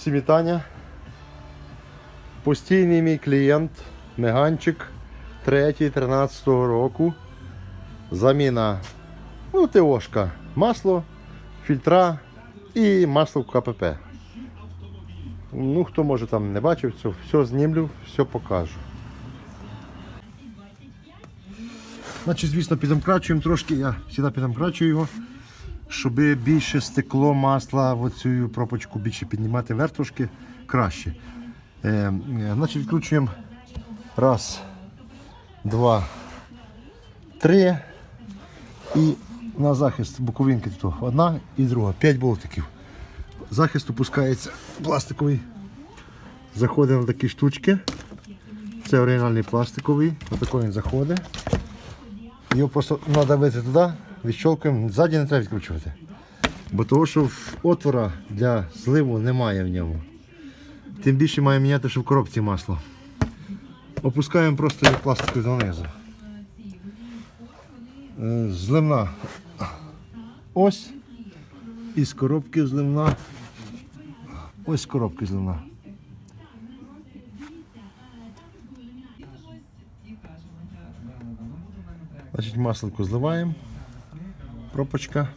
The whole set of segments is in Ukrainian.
Всім вітання. Постійний мій клієнт, меганчик 3-13 року. Заміна ну, ТОшка, масло, фільтра і масло в КПП. Ну, хто може там не бачив, це все знімлю, все покажу. Значить, звісно, підемкрачуємо трошки, я завжди підемкрачую його, щоб більше стекло масла в оцю пропочку більше піднімати вверх трошки краще. Е, е, значить, відкручуємо раз, два, три. І на захист боковинки тут одна і друга. П'ять болтиків. Захист опускається пластиковий. Заходимо в такі штучки. Це оригінальний пластиковий. Отакий він заходить. Його просто надавити туди, відщолкуємо, ззаді не треба відкручувати. Бо того, що отвора для зливу немає в ньому. Тим більше має міняти, що в коробці масло. Опускаємо просто його пластиковий донизу. Е, Зливна ось. Із коробки зливна. Ось коробки зливна. Значить, масло зливаємо. Пропочка.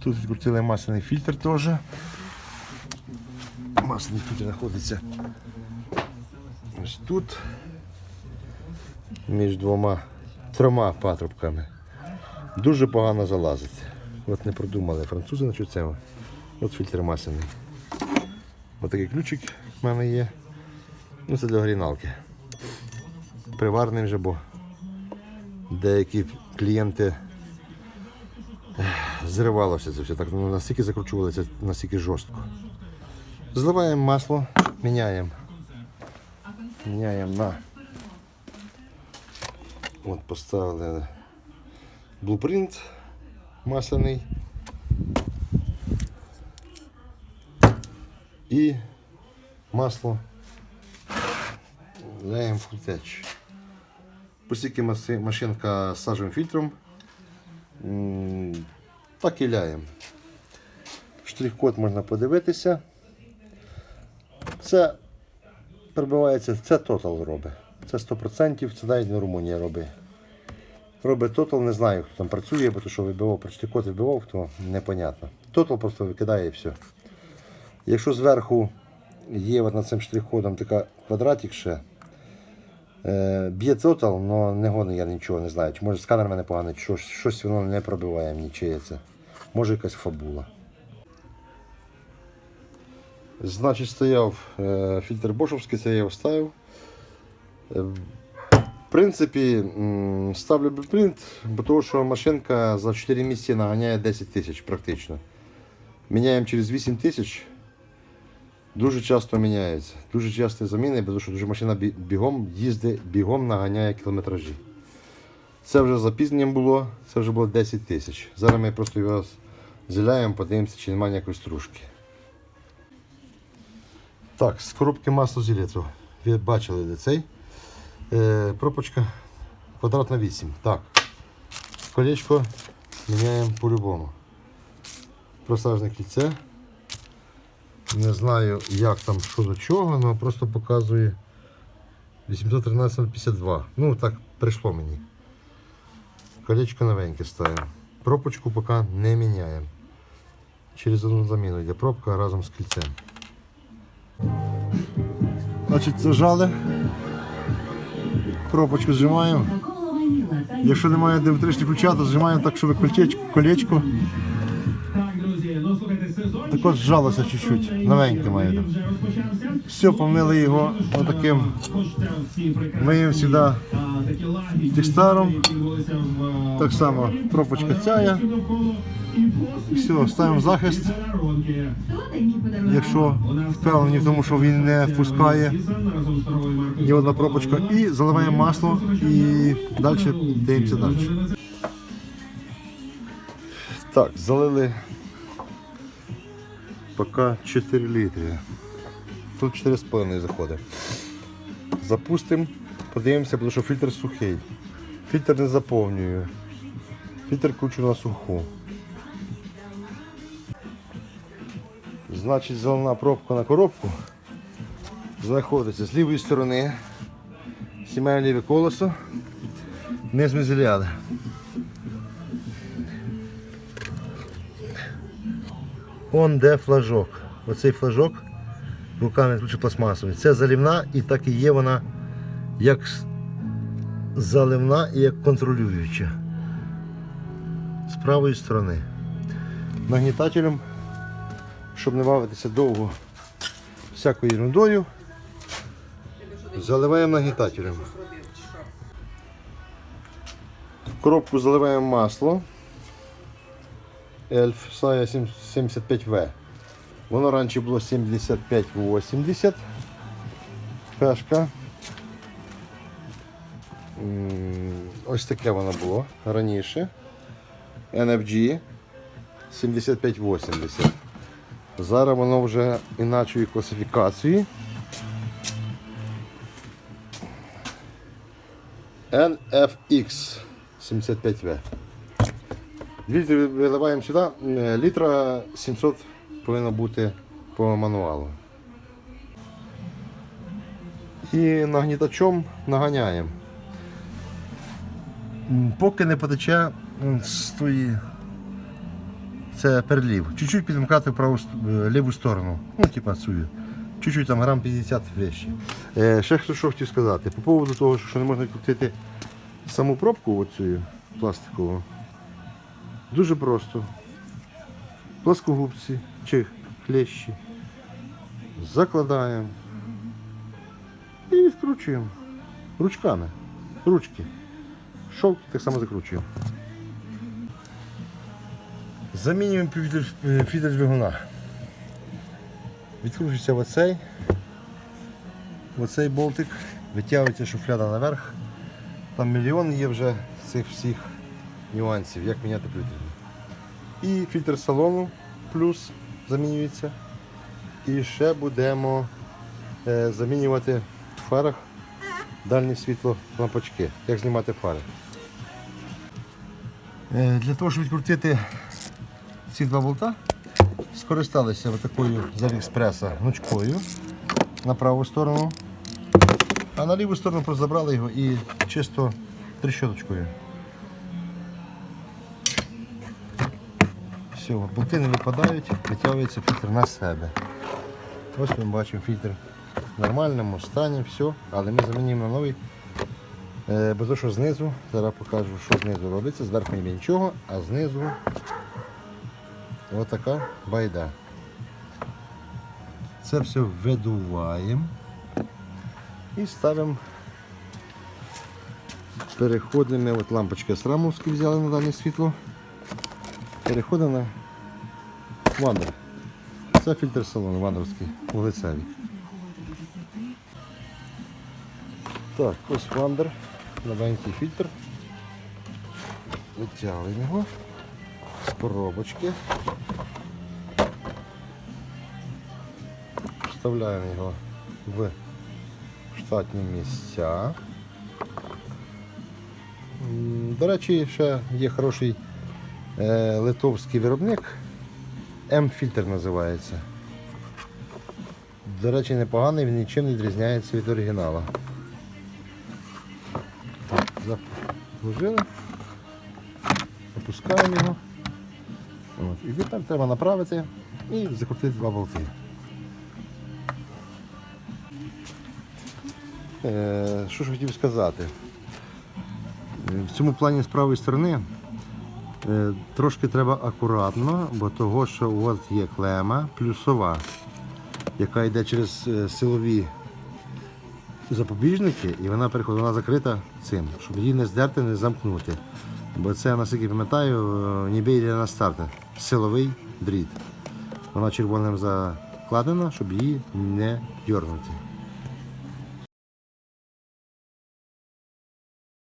Тут відкрутили масляний фільтр теж. Масляний фільтр знаходиться ось тут. Між двома трьома патрубками. Дуже погано залазить. От не продумали французи на це. От фільтр масляний. Ось такий ключик в мене є. Ну, це для горіналки. Приварний вже, бо деякі клієнти зривалося це все. Так ну, настільки закручувалося, настільки жорстко. Зливаємо масло, міняємо. Міняємо на. От поставили блупринт масляний. І масло ляємо в теч. Оскільки машинка з сажевим фільтром, м, так і ляємо. Штрих-код можна подивитися. Це прибивається, це Total робить. Це 100%, це навіть не Румунія робить. Робить Total, не знаю, хто там працює, бо то, що вибивав, про штрих-код вибивав, то непонятно. Total просто викидає і все. Якщо зверху є от над цим штрих-кодом така квадратик ще, Е, Б'є тотал, але не годен я нічого не знаю. Чи може сканер мене поганий, щось, щось воно не пробиває мені, чи є це. Може якась фабула. Значить, стояв е, фільтр Бошовський, це я його ставив. Е, в принципі, ставлю блюпринт, бо того, що машинка за 4 місяці наганяє 10 тисяч практично. Міняємо через 8 тисяч. Дуже часто міняється. Дуже часто заміни, тому що дуже машина бігом їздить, бігом наганяє кілометражі. Це вже запізненням було, це вже було 10 тисяч. Зараз ми просто його зіляємо, подивимося, чи немає ніякої стружки. Так, з коробки масло зілітру. Ви бачили де цей. Е, пропочка квадратна 8. Так. Колечко міняємо по-любому. Просажне кільце. Не знаю, як там, що до чого, але просто показує 813 на 52. Ну, так прийшло мені. Колечко новеньке ставимо. Пропочку поки не міняємо. Через одну заміну йде пробка разом з кільцем. Значить, зажали. Пробочку зжимаємо. Якщо немає диметричного ключа, то зжимаємо так, щоб колечко, також зжалося чуть-чуть. Новеньке має. Все, помили його отаким. Хочеться всі Ми завжди а, текстаром. Так само пропочка цяя. Все, ставимо захист. Якщо впевнені в тому, що він не впускає ні одна пропочка. І заливаємо масло і далі дивимося далі. Так, залили поки 4 літри. Тут 4,5 заходить. Запустимо, подивимося, тому що фільтр сухий. Фільтр не заповнює. Фільтр кручу на суху. Значить, зелена пробка на коробку знаходиться з лівої сторони. Сімейне ліве колесо. Низ зіляли. Он де флажок. Оцей флажок руками ключі пластмасовий. Це залівна і так і є вона як заливна і як контролююча. З правої сторони. Нагнітателем, щоб не бавитися довго всякою ерундою, заливаємо нагнітателем. Коробку заливаємо масло. Elf Saya 75V. Воно раніше було 75-80. Пешка. Ось таке воно було раніше. NFG 75-80. Зараз воно вже іначої класифікації. NFX 75V. Літр виливаємо сюди, е, літра 700 повинно бути по мануалу. І нагнітачом наганяємо. Поки не потече з тої. Це перлів. Чуть-чуть підімкати в праву е, ліву сторону. Ну, типа цю. Чуть-чуть там грам 50 вещі. Е, ще хто що хотів сказати. По поводу того, що не можна крутити саму пробку оцю пластикову. Дуже просто. Плоскогубці чи клещі. Закладаємо і відкручуємо. Ручками. Ручки. Шовки так само закручуємо. Замінюємо е, двигуна. Відкручується оцей. Оцей болтик. Витягується шуфляда наверх. Там мільйон є вже цих всіх нюансів, як міняти фільтр. І фільтр салону плюс замінюється. І ще будемо е, замінювати в фарах дальнє світло лампочки. Як знімати фари. Е, Для того, щоб відкрутити ці два болта, скористалися такою з Аліекспреса гнучкою на праву сторону, а на ліву сторону просто забрали його і чисто трещоточкою. Все, болти не випадають, витягується фільтр на себе. Ось ми бачимо фільтр в нормальному стані, все, але ми замінюємо на новий. Е, бо то, що знизу, зараз покажу, що знизу робиться, зверху нічого, а знизу отака байда. Це все видуваємо і ставимо. Переходимо, от лампочка з рамовські взяли на дальнє світло. Переходимо на вандер. Це фільтр салону вандерський, вуглецевий. Так, ось вандер, новенький фільтр. Витягуємо його коробочки. Вставляємо його в штатні місця. До речі, ще є хороший е, литовський виробник. М-фільтр називається. До речі, непоганий, він нічим не відрізняється від оригіналу. Заложили, опускаємо його. І тепер треба направити і закрутити два болти. Е, що ж хотів сказати? Е, В цьому плані з правої сторони е, трошки треба акуратно, бо того, що от є клема плюсова, яка йде через силові запобіжники, і вона переходить, вона закрита цим, щоб її не здерти, не замкнути. Бо це, наскільки пам'ятаю, ніби йде на старт, силовий дріт. Вона червоним закладена, щоб її не дергнути.